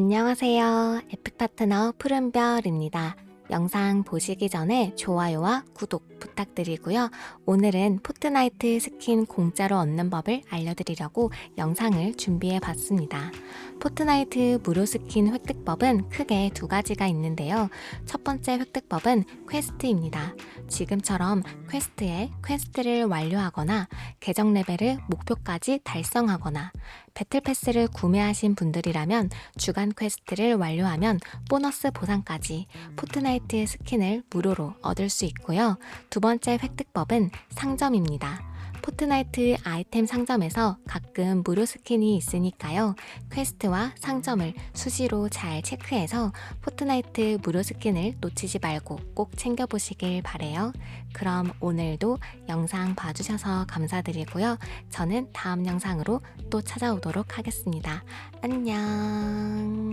안녕하세요. 에픽 파트너 푸른별입니다. 영상 보시기 전에 좋아요와 구독 부탁드리고요. 오늘은 포트나이트 스킨 공짜로 얻는 법을 알려드리려고 영상을 준비해 봤습니다. 포트나이트 무료 스킨 획득법은 크게 두 가지가 있는데요. 첫 번째 획득법은 퀘스트입니다. 지금처럼 퀘스트에 퀘스트를 완료하거나 계정 레벨을 목표까지 달성하거나 배틀 패스를 구매하신 분들이라면 주간 퀘스트를 완료하면 보너스 보상까지 포트나이트 스킨을 무료로 얻을 수 있고요. 두 번째 획득법은 상점입니다. 포트나이트 아이템 상점에서 가끔 무료 스킨이 있으니까요. 퀘스트와 상점을 수시로 잘 체크해서 포트나이트 무료 스킨을 놓치지 말고 꼭 챙겨보시길 바래요. 그럼 오늘도 영상 봐주셔서 감사드리고요. 저는 다음 영상으로 또 찾아오도록 하겠습니다. 안녕.